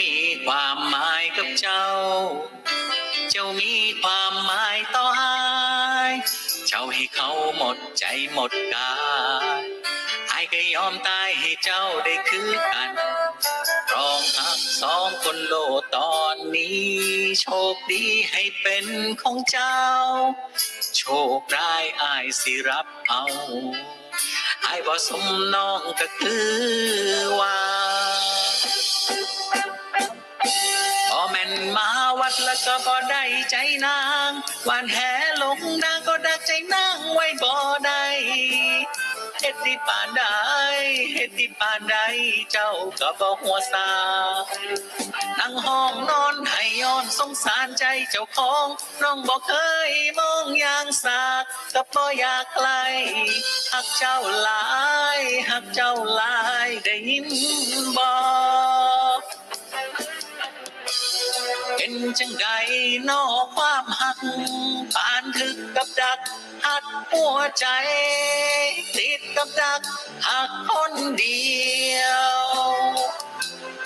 มีความหมายกับเจ้า เจ้ามีความหมายต่ออายเจ้าให้เขาหมดใจหมดกายอายก็ยอมตายให้เจ้าได้คือกันรองหักสองคนโลตอนนี้ โชคดีให้เป็นของเจ้า โชคร้ายอายสิรับเอาไอายบ่สมน้องก็คือ หวานแหลงนางก็ดักใจนางไว้บ่ได้เฮ็ดที่ป่านใดเฮ็ดที่ป่านใดเจ้าก็บ่หัวซานั่งห้องนอนให้ย้อนสงสารใจเจ้าของน้องบ่เคยมองอย่างสากก็บ่อยากไกลหักเจ้าหลายหักเจ้าหลายได้ยินบ่ จังใดนอกความหักปานถึกกับดักหักหัวใจ ติดกับดักหักคนเดียว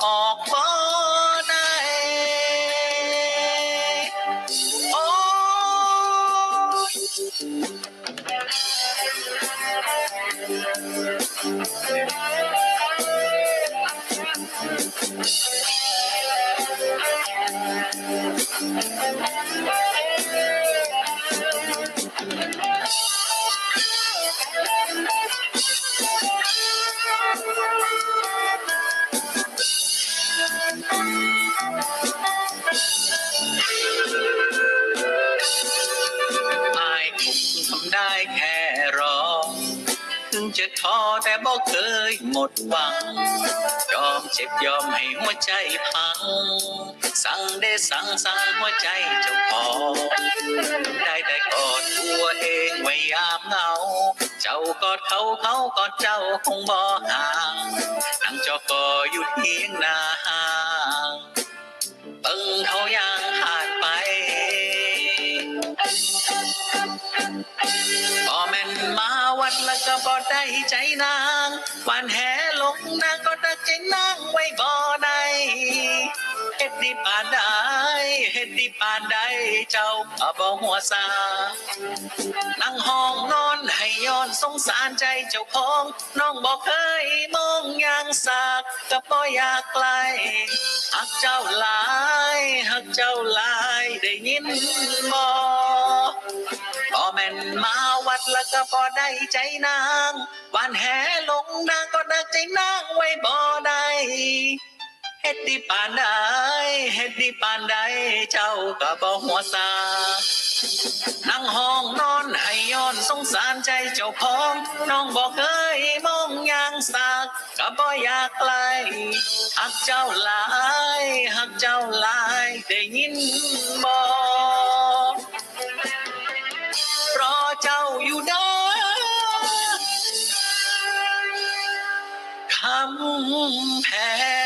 ออกบ่ จะท้อแต่บอกเคยหมดหวัง ยอมเจ็บยอมให้หัวใจพัง สั่งได้สั่งสั่งหัวใจเจ้าของได้แต่กอดตัวเองไว้ยามเหงา เจ้ากอดเขาเขากอดเจ้าคงบ่ห่างนั่งจอกออยู่เทียงนาหา บ่ได้ใจนางหวานแหลงนางก็ดักใจนางไว้บ่ไดเฮ็ดดีปานใดเฮ็ดดีปานใดเจ้าก็บ่หัวซานั่งห้องนอนให้ย้อนสงสารใจเจ้าของน้องบ่เคยมองอย่างสากก็บ่อยากไกลหักเจ้าหลายหักเจ้าหลายได้ยินบ่พอแม่นมา แล้วก็พอได้ใจนางหวานแหลงนางก็ดักใจนางไว้บ่ได้เฮ็ดดีปานใดเฮ็ดดีปานใดเจ้าก็บ่หัวซานั่งห้องนอนให้ย้อนสงสารใจเจ้าของน้องบอกเคยมองอย่างสากก็บ่อยากไกลหักเจ้าหลายหักเจ้าหลายได้ยินบ่ คำแพง